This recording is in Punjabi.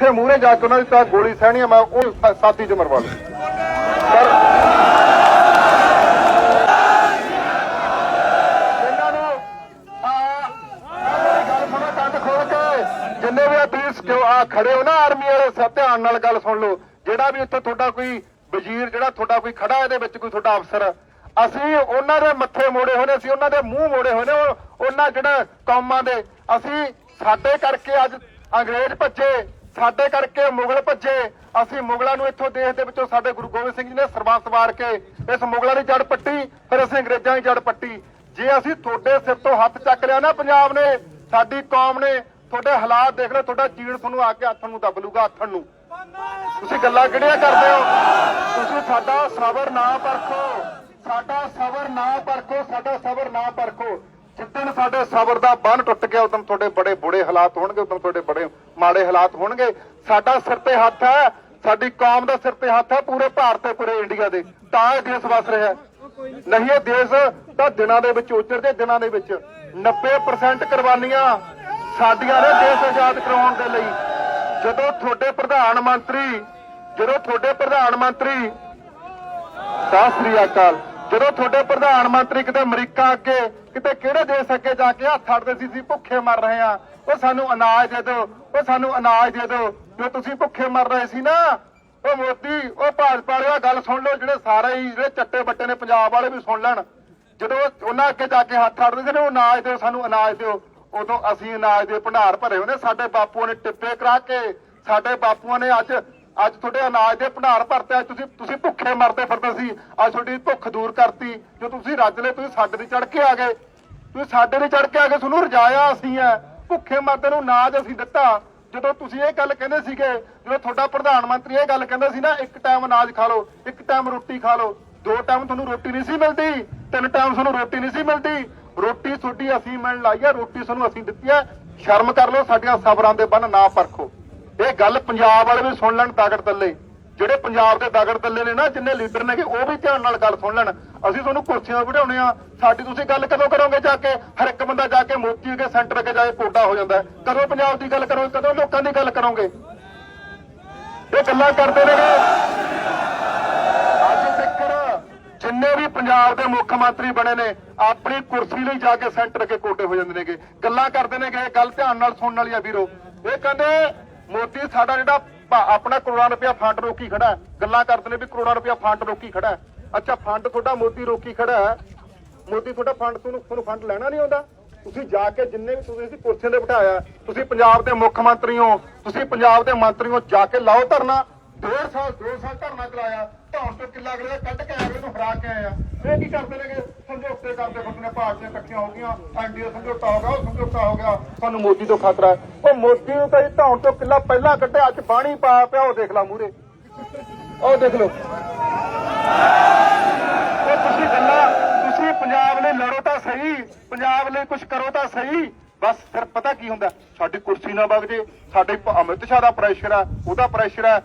ਉੱਥੇ ਮੂਹਰੇ ਜਾ ਕੇ ਉਹਨਾਂ ਦੀ ਤਾਂ ਗੋਲੀ ਸਹਿਣੀ ਮੈਂ ਉਹ ਸਾਥੀ ਚ ਮਰਵਾ ਲੂ ਪਰ ਗੱਲ ਜਿੰਨੇ ਵੀ ਆ ਤੁਸੀਂ ਕਿਉਂ ਆ ਖੜੇ ਹੋ ਨਾ ਆਰਮੀ ਵਾਲੇ, ਸਭ ਧਿਆਨ ਨਾਲ ਗੱਲ ਸੁਣ ਲਓ। ਜਿਹੜਾ ਵੀ ਉੱਥੇ ਤੁਹਾਡਾ ਕੋਈ ਵਜ਼ੀਰ, ਜਿਹੜਾ ਤੁਹਾਡਾ ਕੋਈ ਖੜਾ ਇਹਦੇ ਵਿੱਚ ਕੋਈ ਤੁਹਾਡਾ ਅਫਸਰ। ਅਸੀਂ ਉਹਨਾਂ ਦੇ ਮੱਥੇ ਮੋੜੇ ਹੋਏ ਨੇ, ਅਸੀਂ ਉਹਨਾਂ ਦੇ ਮੂੰਹ ਮੋੜੇ ਹੋਏ ਨੇ ਉਹਨਾਂ ਜਿਹੜਾ ਕੌਮਾਂ ਦੇ। ਅਸੀਂ ਸਾਡੇ ਕਰਕੇ ਅੱਜ ਅੰਗਰੇਜ਼ ਭੱਜੇ। ਸਾਡੇ ਕਰਕੇ ਮੁਗਲ ਭੱਜੇ। ਅਸੀਂ ਮੁਗਲਾਂ ਨੂੰ ਇੱਥੋਂ ਦੇਸ਼ ਦੇ ਵਿੱਚੋਂ ਸਾਡੇ ਗੁਰੂ ਗੋਬਿੰਦ ਸਿੰਘ ਜੀ ਨੇ ਸਰਬੰਸ ਵਾਰ ਕੇ ਇਸ ਮੁਗਲਾਂ ਦੀ ਜੜ ਪੱਟੀ, ਫਿਰ ਅਸੀਂ ਅੰਗਰੇਜ਼ਾਂ ਦੀ ਜੜ ਪੱਟੀ। ਜੇ ਅਸੀਂ ਤੁਹਾਡੇ ਸਿਰ ਤੋਂ ਹੱਥ ਚੱਕ ਲਿਆ ਨਾ ਪੰਜਾਬ ਨੇ, ਸਾਡੀ ਕੌਮ ਨੇ ਤੁਹਾਡੇ ਹਾਲਾਤ ਦੇਖ ਲਓ, ਤੁਹਾਡਾ ਚੀੜ ਤੁਹਾਨੂੰ ਆ ਕੇ ਹੱਥ ਨੂੰ ਦੱਬ ਲੂਗਾ, ਹੱਥ ਨੂੰ। ਤੁਸੀਂ ਗੱਲਾਂ ਕਿਹੜੀਆਂ ਕਰਦੇ ਹੋ? ਤੁਸੀਂ ਸਾਡਾ ਸਬਰ ਨਾ ਪਰਖੋ, ਸਾਡਾ ਸਬਰ ਨਾ ਪਰਖੋ, ਸਾਡਾ ਸਬਰ ਨਾ ਪਰਖੋ। ਜਿੱਦਣ ਸਾਡੇ ਸਬਰ ਦਾ ਬੰਨ ਟੁੱਟ ਗਿਆ, ਉਦੋਂ ਤੁਹਾਡੇ ਬੜੇ ਬੁਰੇ ਹਾਲਾਤ ਹੋਣਗੇ, ਉਦੋਂ ਤੁਹਾਡੇ ਬੜੇ ਮਾੜੇ ਹਾਲਾਤ ਹੋਣਗੇ। ਸਾਡਾ ਸਿਰ ਤੇ ਹੱਥ ਹੈ, ਸਾਡੀ ਕੌਮ ਦਾ ਸਿਰ ਤੇ ਹੱਥ ਹੈ, ਪੂਰੇ ਭਾਰਤ ਤੇ, ਪੂਰੇ ਇੰਡੀਆ ਦੇ। ਤਾਂ ਇਹ ਦੇਸ਼ ਵਸ ਰਿਹਾ ਨਹੀਂ, ਇਹ ਦੇਸ਼ ਤਾਂ ਦਿਨਾਂ ਦੇ ਵਿੱਚ ਉਜੜਦੇ, ਦਿਨਾਂ ਦੇ ਵਿੱਚ 90% ਕੁਰਬਾਨੀਆਂ ਸਾਡੀਆਂ ਨੇ ਦੇਸ਼ ਆਜ਼ਾਦ ਕਰਾਉਣ ਦੇ ਲਈ। ਜਦੋਂ ਤੁਹਾਡੇ ਪ੍ਰਧਾਨ ਮੰਤਰੀ, ਜਦੋਂ ਤੁਹਾਡੇ ਪ੍ਰਧਾਨ ਮੰਤਰੀ, ਸਤਿ ਸ੍ਰੀ ਅਕਾਲ। ਜਦੋਂ ਤੁਹਾਡੇ ਪ੍ਰਧਾਨ ਮੰਤਰੀ ਕਿਤੇ ਅਮਰੀਕਾ ਅੱਗੇ, ਕਿਤੇ ਕਿਹੜੇ ਦੇਸ਼ ਅੱਗੇ ਜਾ ਕੇ ਹੱਥ ਅੜਦੇ ਸੀ ਸੀ ਭੁੱਖੇ ਮਰ ਰਹੇ ਆ ਉਹ ਸਾਨੂੰ ਅਨਾਜ ਦੇ ਦਿਓ, ਉਹ ਸਾਨੂੰ ਅਨਾਜ ਦੇ ਦਿਓ, ਜੋ ਤੁਸੀਂ ਭੁੱਖੇ ਮਰ ਰਹੇ ਸੀ ਨਾ, ਉਹ ਮੋਦੀ, ਉਹ ਭਾਜਪਾ ਵਾਲਿਆ ਗੱਲ ਸੁਣ ਲਓ, ਜਿਹੜੇ ਸਾਰੇ ਹੀ ਜਿਹੜੇ ਚੱਟੇ ਬੱਟੇ ਨੇ ਪੰਜਾਬ ਵਾਲੇ ਵੀ ਸੁਣ ਲੈਣ। ਜਦੋਂ ਉਹਨਾਂ ਅੱਗੇ ਜਾ ਕੇ ਹੱਥ ਅੜਦੇ ਸੀ ਨਾ, ਉਹ ਅਨਾਜ ਦਿਓ, ਸਾਨੂੰ ਅਨਾਜ ਦਿਓ, ਉਦੋਂ ਅਸੀਂ ਅਨਾਜ ਦੇ ਭੰਡਾਰ ਭਰੇ ਹੋਏ ਸਾਡੇ ਬਾਪੂਆਂ ਨੇ ਟਿੱਪੇ ਕਰਾ ਕੇ, ਸਾਡੇ ਬਾਪੂਆਂ ਨੇ ਅੱਜ ਅੱਜ ਤੁਹਾਡੇ ਅਨਾਜ ਦੇ ਭੰਡਾਰ ਭਰਤੇ, ਅੱਜ ਤੁਸੀਂ ਤੁਸੀਂ ਭੁੱਖੇ ਮਰਦੇ ਫਿਰਦੇ ਸੀ। ਅੱਜ ਤੁਹਾਡੀ ਭੁੱਖ ਦੂਰ ਕਰਤੀ। ਜੋ ਤੁਸੀਂ ਰੱਜ ਲਏ, ਤੁਸੀਂ ਸਾਡੇ ਤੇ ਚੜ ਕੇ ਆ ਗਏ। ਤੁਸੀਂ ਸਾਡੇ ਤੇ ਚੜ ਕੇ ਆ ਗਏ, ਤੁਹਾਨੂੰ ਰਜਾਇਆ ਅਸੀਂ ਐ। ਭੁੱਖੇ ਮਰਦੇ ਨੂੰ ਨਾਜ ਅਸੀਂ ਦਿੱਤਾ। ਜਦੋਂ ਤੁਸੀਂ ਇਹ ਗੱਲ ਕਹਿੰਦੇ ਸੀਗੇ, ਜਦੋਂ ਤੁਹਾਡਾ ਪ੍ਰਧਾਨ ਮੰਤਰੀ ਇਹ ਗੱਲ ਕਹਿੰਦਾ ਸੀ ਨਾ, ਇੱਕ ਟਾਈਮ ਅਨਾਜ ਖਾ ਲਓ, ਇੱਕ ਟਾਈਮ ਰੋਟੀ ਖਾ ਲਓ, ਦੋ ਟਾਈਮ ਤੁਹਾਨੂੰ ਰੋਟੀ ਨਹੀਂ ਸੀ ਮਿਲਦੀ, ਤਿੰਨ ਟਾਈਮ ਤੁਹਾਨੂੰ ਰੋਟੀ ਨਹੀਂ ਸੀ ਮਿਲਦੀ। ਰੋਟੀ ਤੁਹਾਡੀ ਅਸੀਂ ਮਿਲਣ ਲਾਈ ਆ ਰੋਟੀ ਤੁਹਾਨੂੰ ਅਸੀਂ ਦਿੱਤੀ ਆ ਸ਼ਰਮ ਕਰ ਲਓ, ਸਾਡੀਆਂ ਸਬਰਾਂ ਦੇ ਬੰਨ ਨਾ ਪਰਖੋ। ਇਹ ਗੱਲ ਪੰਜਾਬ ਵਾਲੇ ਵੀ ਸੁਣ ਲੈਣ ਤਾਕੜ ਤੱਲੇ ਜਿਹੜੇ ਪੰਜਾਬ ਦੇ ਦਗੜ ਤੱਲੇ ਨੇ ਨਾ, ਜਿੰਨੇ ਲੀਡਰ ਨੇਗੇ, ਉਹ ਵੀ ਧਿਆਨ ਨਾਲ ਗੱਲ ਸੁਣ ਲੈਣ। ਅਸੀਂ ਤੁਹਾਨੂੰ ਕੁਰਸੀਆਂ ਬਿਠਾਉਣੇ ਆ। ਸਾਡੀ ਤੁਸੀਂ ਗੱਲ ਕਦੋਂ ਕਰੋਗੇ ਜਾ ਕੇ? ਹਰ ਇੱਕ ਬੰਦਾ ਜਾ ਕੇ ਮੋਦੀ ਕੇ ਸੈਂਟਰ ਅੱਗੇ ਜਾ ਕੇ ਕੋਡਾ ਹੋ ਜਾਂਦਾ ਕਦੋਂ ਪੰਜਾਬ ਦੀ ਗੱਲ ਕਰੋਗੇ? ਕਦੋਂ ਲੋਕਾਂ ਦੀ ਗੱਲ ਕਰੋਗੇ? ਇਹ ਗੱਲਾਂ ਕਰਦੇ ਨੇਗੇ। ਅੱਜ ਤੱਕ ਜਿੰਨੇ ਵੀ ਪੰਜਾਬ ਦੇ ਮੁੱਖ ਮੰਤਰੀ ਬਣੇ ਨੇ, ਆਪਣੀ ਕੁਰਸੀ ਲਈ ਜਾ ਕੇ ਸੈਂਟਰ ਅੱਗੇ ਕੋਟੇ ਹੋ ਜਾਂਦੇ ਨੇਗੇ। ਗੱਲਾਂ ਕਰਦੇ ਨੇਗੇ, ਇਹ ਗੱਲ ਧਿਆਨ ਨਾਲ ਸੁਣਨ ਵਾਲੀ ਆ ਵੀਰੋ। ਇਹ ਕਹਿੰਦੇ ਮੋਦੀ, ਸਾਡਾ ਜਿਹੜਾ ਆਪਣਾ ਕਰੋੜਾਂ ਰੁਪਇਆ ਫੰਡ ਰੋਕੀ ਖੜਾ ਗੱਲਾਂ ਕਰਦੇ ਨੇ ਵੀ ਕਰੋੜਾਂ ਰੁਪਇਆ ਫੰਡ ਰੋਕੀ ਖੜਾ ਅੱਛਾ ਫੰਡ ਤੁਹਾਡਾ ਮੋਦੀ ਰੋਕੀ ਖੜਾ ਮੋਦੀ, ਤੁਹਾਡਾ ਫੰਡ ਤੁਹਾਨੂੰ ਫੰਡ ਲੈਣਾ ਨਹੀਂ ਆਉਂਦਾ। ਤੁਸੀਂ ਜਾ ਕੇ ਜਿੰਨੇ ਵੀ ਤੁਸੀਂ ਅਸੀਂ ਕੁਰਸੀਆਂ ਤੇ ਬਿਠਾਇਆ ਤੁਸੀਂ ਪੰਜਾਬ ਦੇ ਮੁੱਖ ਮੰਤਰੀ ਹੋ, ਤੁਸੀਂ ਪੰਜਾਬ ਦੇ ਮੰਤਰੀ ਹੋ, ਜਾ ਕੇ ਲਾਓ ਧਰਨਾ। ਡੇਢ ਸਾਲ, ਦੋ ਸਾਲ ਧਰਨਾ ਚਲਾਇਆ। ਧੌਣ ਤੋਂ ਕਿੱਲਾ ਅਗਲੇ ਦਾ ਕੱਢ ਕੇ ਅਗਲੇ ਨੂੰ ਹਰਾ ਕੇ ਆਇਆ ਇਹ ਕੀ ਕਰਦੇ ਨੇ ਸਮਝੌਤੇ ਕਰਦੇ ਫਿਰਦੇ ਨੇ ਭਾਰਤੀਆਂ ਇਕੱਠੀਆਂ ਹੋ ਗਈਆਂ, ਐਨਡੀਏ ਸਮਝੌਤਾ ਹੋ ਗਿਆ, ਉਹ ਸਮਝੌਤਾ ਹੋ ਗਿਆ। ਸਾਨੂੰ ਮੋਦੀ ਤੋਂ ਖਤਰਾ ਹੈ। ਉਹ ਮੋਦੀ ਨੂੰ ਤਾਂ ਇਹ ਧੌਣ ਤੋਂ ਕਿੱਲਾ ਪਹਿਲਾਂ ਕੱਢਿਆ, ਅੱਜ ਬਾਣੀ ਪਾ ਪਿਆ, ਉਹ ਦੇਖ ਲਾ ਮੂਰੇ ਉਹ ਦੇਖ ਲਓ। ਉਹ ਤੁਸੀਂ ਗੱਲਾਂ, ਤੁਸੀਂ ਪੰਜਾਬ ਲਈ ਲੜੋ ਤਾਂ ਸਹੀ, ਪੰਜਾਬ ਲਈ ਕੁਝ ਕਰੋ ਤਾਂ ਸਹੀ, ਬਸ ਫਿਰ ਪਤਾ ਕੀ ਹੁੰਦਾ? ਸਾਡੀ ਕੁਰਸੀ ਨਾ ਵਗ ਜੇ, ਸਾਡੇ ਪ- ਅਮਿਤ ਸ਼ਾਹ ਦਾ ਪ੍ਰੈਸ਼ਰ ਆ, ਉਹਦਾ ਪ੍ਰੈਸ਼ਰ ਆ